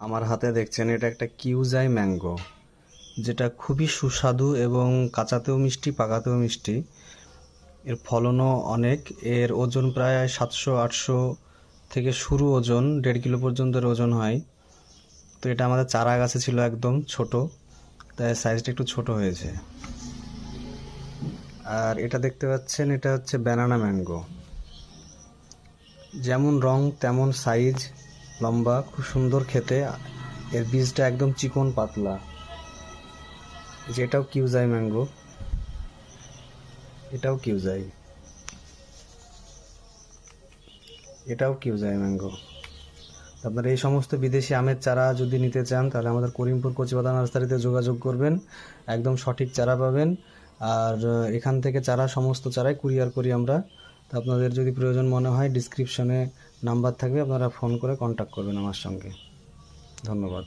আমার হাতে দেখছেন, এটা একটা কিউজাই ম্যাঙ্গো, যেটা খুবই সুস্বাদু এবং কাঁচাতেও মিষ্টি, পাকাতেও মিষ্টি। এর ফলনও অনেক। এর ওজন প্রায় সাতশো, আটশো থেকে শুরু ওজন, দেড় কিলো পর্যন্ত ওজন হয়। তো এটা আমাদের চারা গাছে ছিল একদম ছোট, তাই সাইজটা একটু ছোট হয়েছে। আর এটা দেখতে পাচ্ছেন, এটা হচ্ছে ব্যানানা ম্যাঙ্গো যেমন রং, তেমন সাইজ লম্বা, খুব সুন্দর খেতে। এর বীজটা একদম চিকন পাতলা। যেটাও কিউজাই ম্যাঙ্গো। এটাও কিউজাই। এটাও কিউজাই ম্যাঙ্গো। আপনারা এই সমস্ত বিদেশি আমের চারা যদি নিতে চান, তাহলে আমাদের করিমপুর কচিপাতা নার্সারিতে যোগাযোগ করবেন। একদম সঠিক চারা পাবেন। আর, এখান থেকে চারা, সমস্ত চারাই কুরিয়ার করি আমরা। তো আপনাদের যদি প্রয়োজন মনে হয় ডিসক্রিপশনে নাম্বার থাকবে, আপনারা ফোন করে কন্ট্যাক্ট করবেন আমার সঙ্গে। ধন্যবাদ।